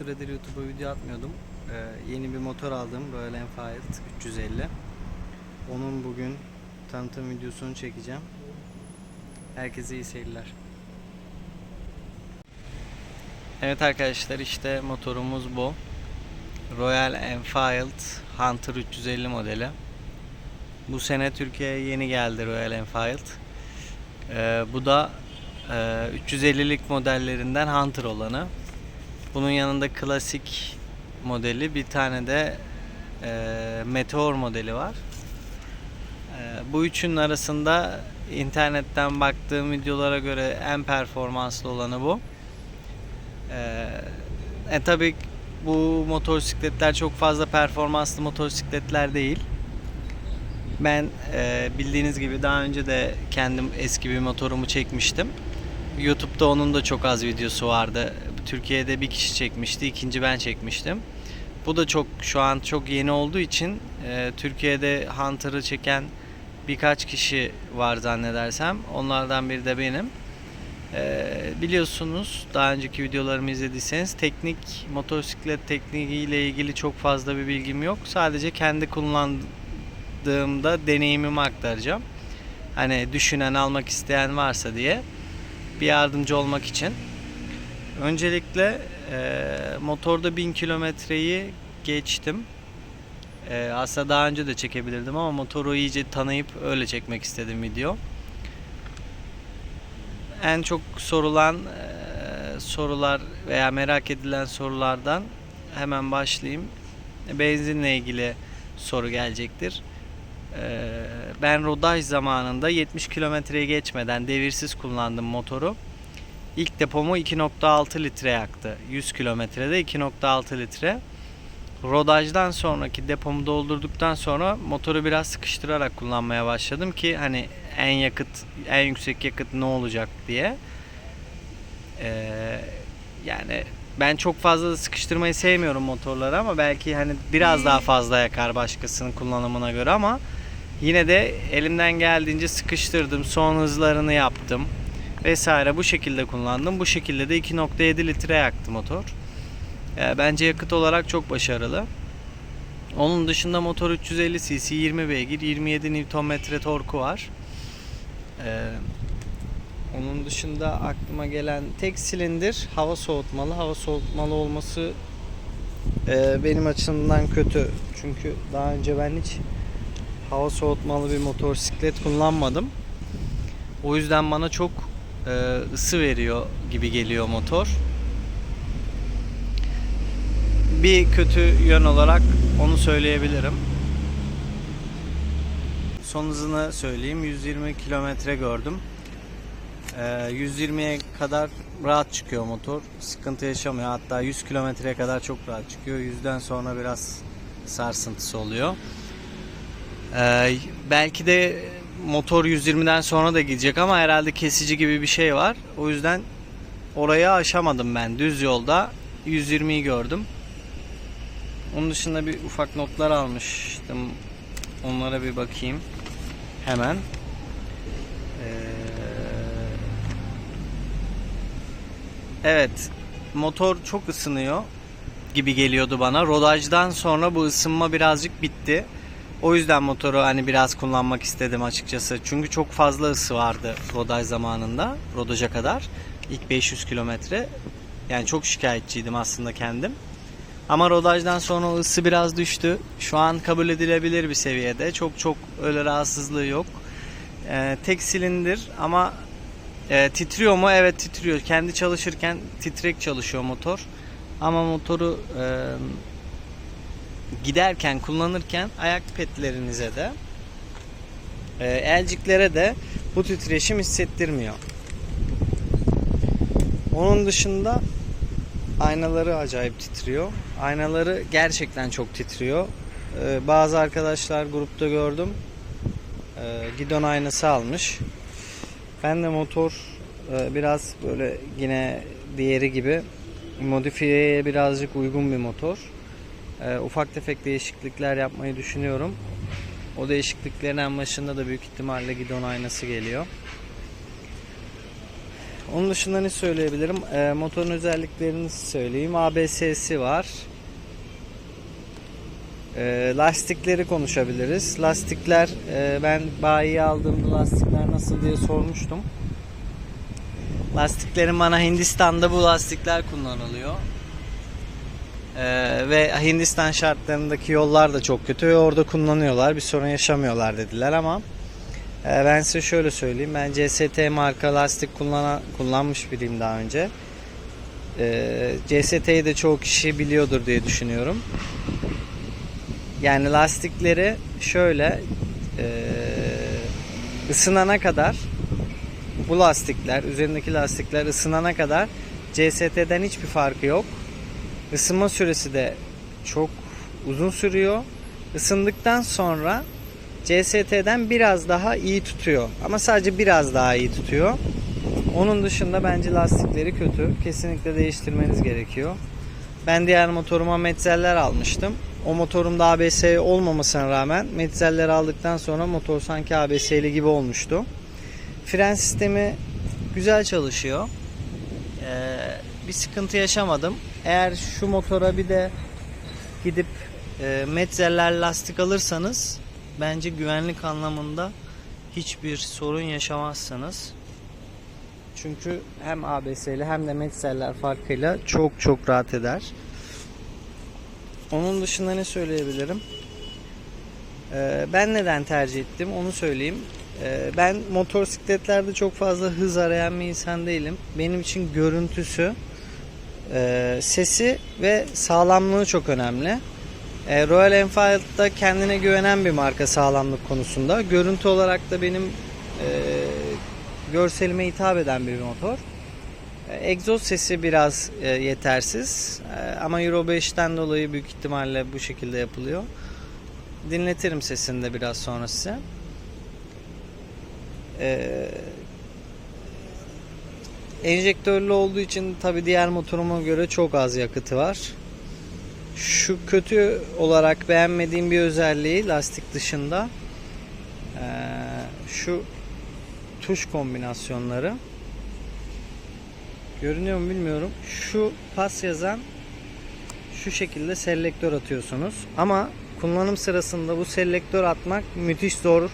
Süredir YouTube'a video atmıyordum. Ee, yeni bir motor aldım. Royal Enfield 350. Onun bugün tanıtım videosunu çekeceğim. Herkese iyi seyirler. Evet arkadaşlar işte motorumuz bu. Royal Enfield Hunter 350 modeli. Bu sene Türkiye'ye yeni geldi Royal Enfield. Ee, bu da e, 350'lik modellerinden Hunter olanı. Bunun yanında klasik modeli bir tane de e, Meteor modeli var. E, bu üçünün arasında internetten baktığım videolara göre en performanslı olanı bu. E, e tabi bu motosikletler çok fazla performanslı motosikletler değil. Ben e, bildiğiniz gibi daha önce de kendim eski bir motorumu çekmiştim. YouTube'da onun da çok az videosu vardı. Türkiye'de bir kişi çekmişti, ikinci ben çekmiştim. Bu da çok şu an çok yeni olduğu için e, Türkiye'de Hunter'ı çeken birkaç kişi var zannedersem. Onlardan biri de benim. E, biliyorsunuz daha önceki videolarımı izlediyseniz teknik motosiklet tekniğiyle ilgili çok fazla bir bilgim yok. Sadece kendi kullandığımda deneyimimi aktaracağım. Hani düşünen almak isteyen varsa diye bir yardımcı olmak için. Öncelikle e, motorda 1000 kilometreyi geçtim. E, aslında daha önce de çekebilirdim ama motoru iyice tanıyıp öyle çekmek istedim video. En çok sorulan e, sorular veya merak edilen sorulardan hemen başlayayım. Benzinle ilgili soru gelecektir. E, ben rodaj zamanında 70 kilometreyi geçmeden devirsiz kullandım motoru. İlk depomu 2.6 litre yaktı. 100 kilometrede 2.6 litre. Rodajdan sonraki depomu doldurduktan sonra motoru biraz sıkıştırarak kullanmaya başladım ki hani en yakıt en yüksek yakıt ne olacak diye. Ee, yani ben çok fazla sıkıştırmayı sevmiyorum motorları ama belki hani biraz daha fazla yakar başkasının kullanımına göre ama yine de elimden geldiğince sıkıştırdım. Son hızlarını yaptım vesaire bu şekilde kullandım. Bu şekilde de 2.7 litre yaktı motor. E, bence yakıt olarak çok başarılı. Onun dışında motor 350 cc 20 beygir 27 Nm torku var. E, onun dışında aklıma gelen tek silindir hava soğutmalı. Hava soğutmalı olması e, benim açımdan kötü. Çünkü daha önce ben hiç hava soğutmalı bir motosiklet kullanmadım. O yüzden bana çok ısı veriyor gibi geliyor motor. Bir kötü yön olarak onu söyleyebilirim. Son hızını söyleyeyim. 120 kilometre gördüm. E, 120'ye kadar rahat çıkıyor motor. Sıkıntı yaşamıyor. Hatta 100 kilometreye kadar çok rahat çıkıyor. 100'den sonra biraz sarsıntısı oluyor. E, belki de motor 120'den sonra da gidecek ama herhalde kesici gibi bir şey var. O yüzden orayı aşamadım ben. Düz yolda 120'yi gördüm. Onun dışında bir ufak notlar almıştım. Onlara bir bakayım. Hemen. Ee, evet. Motor çok ısınıyor gibi geliyordu bana. Rodajdan sonra bu ısınma birazcık bitti. O yüzden motoru hani biraz kullanmak istedim açıkçası. Çünkü çok fazla ısı vardı rodaj zamanında. Rodaja kadar. ilk 500 kilometre. Yani çok şikayetçiydim aslında kendim. Ama rodajdan sonra ısı biraz düştü. Şu an kabul edilebilir bir seviyede. Çok çok öyle rahatsızlığı yok. Ee, tek silindir ama e, titriyor mu? Evet titriyor. Kendi çalışırken titrek çalışıyor motor. Ama motoru e, giderken kullanırken ayak petlerinize de e, elciklere de bu titreşim hissettirmiyor. Onun dışında aynaları acayip titriyor. Aynaları gerçekten çok titriyor. E, bazı arkadaşlar grupta gördüm. E, gidon aynası almış. Ben de motor e, biraz böyle yine diğeri gibi modifiyeye birazcık uygun bir motor. E, ufak tefek değişiklikler yapmayı düşünüyorum. O değişikliklerin en başında da büyük ihtimalle gidon aynası geliyor. Onun dışında ne söyleyebilirim? Ee, motorun özelliklerini söyleyeyim. ABS'si var. Ee, lastikleri konuşabiliriz. Lastikler e, ben bayiye aldığımda lastikler nasıl diye sormuştum. Lastiklerin bana Hindistan'da bu lastikler kullanılıyor. Ee, ve Hindistan şartlarındaki yollar da çok kötü ve orada kullanıyorlar. Bir sorun yaşamıyorlar dediler ama e, ben size şöyle söyleyeyim. Ben CST marka lastik kullanan, kullanmış biriyim daha önce. Ee, CST'yi de çoğu kişi biliyordur diye düşünüyorum. Yani lastikleri şöyle e, ısınana kadar bu lastikler, üzerindeki lastikler ısınana kadar CST'den hiçbir farkı yok. Isınma süresi de çok uzun sürüyor. Isındıktan sonra CST'den biraz daha iyi tutuyor. Ama sadece biraz daha iyi tutuyor. Onun dışında bence lastikleri kötü. Kesinlikle değiştirmeniz gerekiyor. Ben diğer motoruma metzeller almıştım. O motorumda ABS olmamasına rağmen metzeller aldıktan sonra motor sanki ABS'li gibi olmuştu. Fren sistemi güzel çalışıyor. Ee, bir sıkıntı yaşamadım. Eğer şu motora bir de gidip e, metzeller lastik alırsanız bence güvenlik anlamında hiçbir sorun yaşamazsınız. Çünkü hem ABS'li hem de metzeller farkıyla çok çok rahat eder. Onun dışında ne söyleyebilirim? Ee, ben neden tercih ettim onu söyleyeyim. Ee, ben motosikletlerde çok fazla hız arayan bir insan değilim. Benim için görüntüsü, e, sesi ve sağlamlığı çok önemli. E, Royal Enfield'da kendine güvenen bir marka sağlamlık konusunda. Görüntü olarak da benim e, görselime hitap eden bir motor. E, Egzoz sesi biraz e, yetersiz E, ama Euro 5'ten dolayı büyük ihtimalle bu şekilde yapılıyor. Dinletirim sesini de biraz sonra size. E, enjektörlü olduğu için tabi diğer motoruma göre çok az yakıtı var. Şu kötü olarak beğenmediğim bir özelliği lastik dışında şu tuş kombinasyonları. Görünüyor mu bilmiyorum. Şu pas yazan şu şekilde selektör atıyorsunuz. Ama kullanım sırasında bu selektör atmak müthiş zor.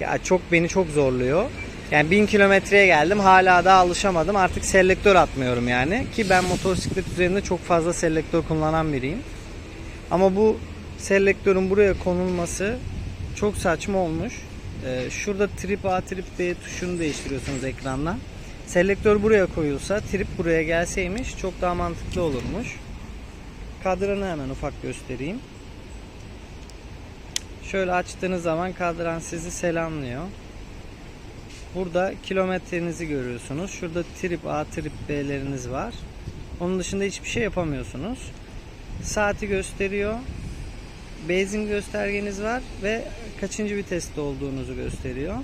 Ya çok beni çok zorluyor. Yani 1000 kilometreye geldim hala daha alışamadım. Artık selektör atmıyorum yani. Ki ben motosiklet üzerinde çok fazla selektör kullanan biriyim. Ama bu selektörün buraya konulması çok saçma olmuş. Ee, şurada trip A trip B tuşunu değiştiriyorsunuz ekrandan. Selektör buraya koyulsa trip buraya gelseymiş çok daha mantıklı olurmuş. Kadranı hemen ufak göstereyim. Şöyle açtığınız zaman kadran sizi selamlıyor. Burada kilometrenizi görüyorsunuz. Şurada trip A, trip B'leriniz var. Onun dışında hiçbir şey yapamıyorsunuz. Saati gösteriyor. Benzin göstergeniz var ve kaçıncı viteste olduğunuzu gösteriyor.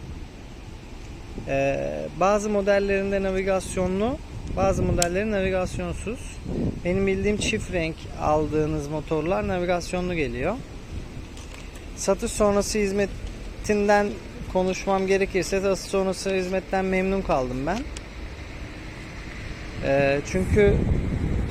Ee, bazı modellerinde navigasyonlu, bazı modelleri navigasyonsuz. Benim bildiğim çift renk aldığınız motorlar navigasyonlu geliyor. Satış sonrası hizmetinden konuşmam gerekirse satış sonrası hizmetten memnun kaldım ben. Ee, çünkü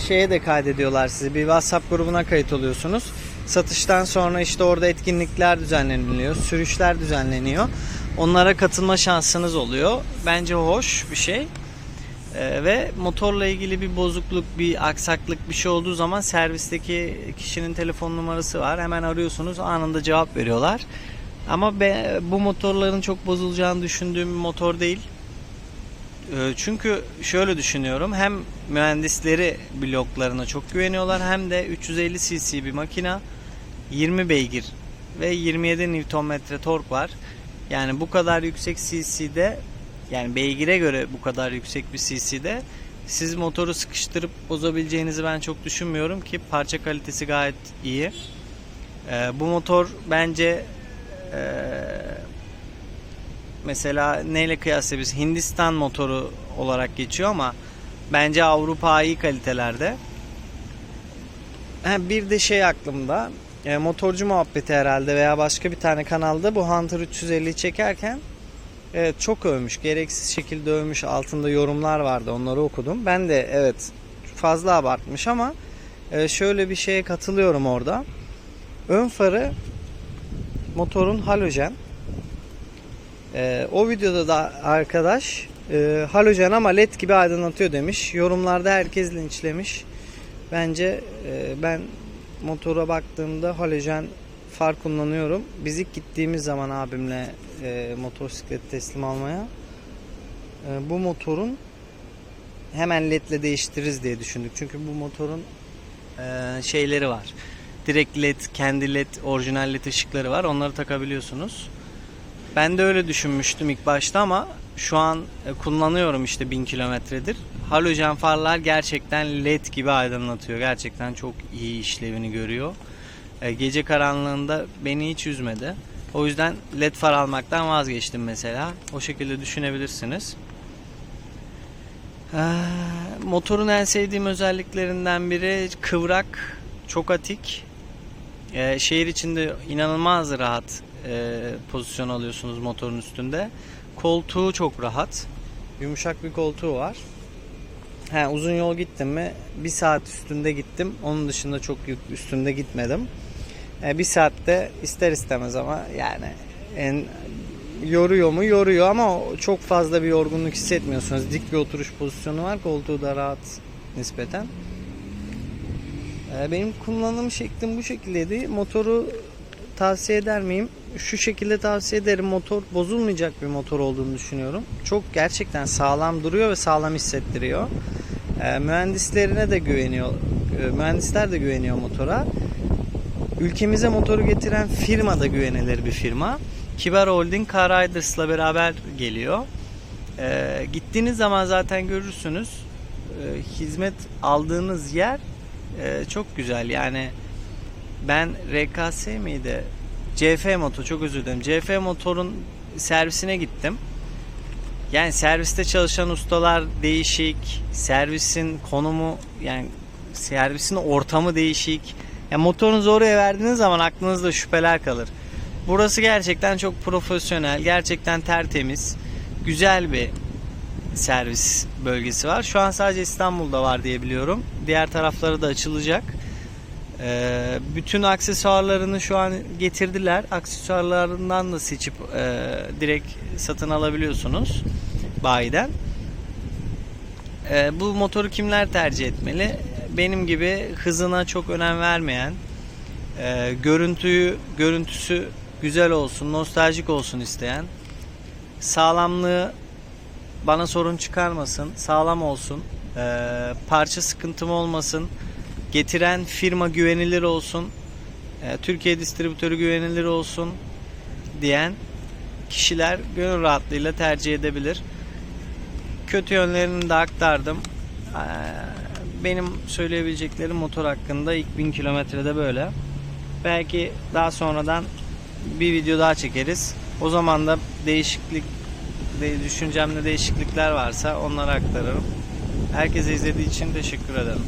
şeye de kaydediyorlar sizi. Bir WhatsApp grubuna kayıt oluyorsunuz. Satıştan sonra işte orada etkinlikler düzenleniliyor, sürüşler düzenleniyor. Onlara katılma şansınız oluyor. Bence hoş bir şey. Ee, ve motorla ilgili bir bozukluk, bir aksaklık bir şey olduğu zaman servisteki kişinin telefon numarası var. Hemen arıyorsunuz, anında cevap veriyorlar. Ama be, bu motorların çok bozulacağını düşündüğüm bir motor değil. Ee, Çünkü şöyle düşünüyorum. Hem mühendisleri bloklarına çok güveniyorlar hem de 350 cc bir makina 20 beygir ve 27 Nm tork var. Yani bu kadar yüksek cc'de yani beygire göre bu kadar yüksek bir cc'de siz motoru sıkıştırıp bozabileceğinizi ben çok düşünmüyorum ki parça kalitesi gayet iyi. Ee, bu motor bence ee, mesela neyle kıyaslayabiliriz? Hindistan motoru olarak geçiyor ama bence Avrupa iyi kalitelerde. Bir de şey aklımda e, motorcu muhabbeti herhalde veya başka bir tane kanalda bu Hunter 350'yi çekerken Evet çok övmüş. Gereksiz şekilde övmüş. Altında yorumlar vardı. Onları okudum. Ben de evet fazla abartmış ama e, şöyle bir şeye katılıyorum orada. Ön farı motorun halojen. E, o videoda da arkadaş e, halojen ama led gibi aydınlatıyor demiş. Yorumlarda herkes linçlemiş. Bence e, ben motora baktığımda halojen far kullanıyorum. Biz ilk gittiğimiz zaman abimle e, motosiklet teslim almaya e, bu motorun hemen ledle değiştiririz diye düşündük. Çünkü bu motorun e, şeyleri var. Direkt led, kendi led, orijinal led ışıkları var. Onları takabiliyorsunuz. Ben de öyle düşünmüştüm ilk başta ama şu an e, kullanıyorum işte 1000 kilometredir. Halojen farlar gerçekten led gibi aydınlatıyor. Gerçekten çok iyi işlevini görüyor. E, Gece karanlığında beni hiç üzmedi. O yüzden led far almaktan vazgeçtim mesela. O şekilde düşünebilirsiniz. Ee, Motorun en sevdiğim özelliklerinden biri kıvrak, çok atik. Ee, şehir içinde inanılmaz rahat e, pozisyon alıyorsunuz motorun üstünde. Koltuğu çok rahat. Yumuşak bir koltuğu var. He, uzun yol gittim mi? Bir saat üstünde gittim. Onun dışında çok yük üstünde gitmedim. E, bir saatte ister istemez ama yani en yoruyor mu? Yoruyor ama çok fazla bir yorgunluk hissetmiyorsunuz. Dik bir oturuş pozisyonu var. Koltuğu da rahat nispeten. E, benim kullanım şeklim bu şekildeydi. Motoru tavsiye eder miyim? Şu şekilde tavsiye ederim. Motor bozulmayacak bir motor olduğunu düşünüyorum. Çok gerçekten sağlam duruyor ve sağlam hissettiriyor. E, mühendislerine de güveniyor. e, mühendisler de güveniyor motora. Ülkemize motoru getiren firma da güvenilir bir firma. Kibar Holding Car Riders'la beraber geliyor. Ee, gittiğiniz zaman zaten görürsünüz. Ee, hizmet aldığınız yer e, çok güzel. Yani ben RKS miydi? CF Moto çok özür dilerim. CF Motor'un servisine gittim. Yani serviste çalışan ustalar değişik, servisin konumu yani servisin ortamı değişik. Yani motorunuzu oraya verdiğiniz zaman aklınızda şüpheler kalır. Burası gerçekten çok profesyonel, gerçekten tertemiz, güzel bir servis bölgesi var. Şu an sadece İstanbul'da var diye biliyorum. Diğer tarafları da açılacak. Ee, bütün aksesuarlarını şu an getirdiler. Aksesuarlarından da seçip e, direkt satın alabiliyorsunuz bayiden. Ee, bu motoru kimler tercih etmeli? Benim gibi hızına çok önem vermeyen, e, görüntüyü görüntüsü güzel olsun, nostaljik olsun isteyen, sağlamlığı bana sorun çıkarmasın, sağlam olsun, e, parça sıkıntım olmasın, getiren firma güvenilir olsun, e, Türkiye distribütörü güvenilir olsun diyen kişiler gönül rahatlığıyla tercih edebilir. Kötü yönlerini de aktardım. Ee, Benim söyleyebileceklerim motor hakkında ilk 1000 kilometrede böyle. Belki daha sonradan bir video daha çekeriz. O zaman da değişiklik de- düşüncemde değişiklikler varsa onları aktarırım. Herkese izlediği için teşekkür ederim.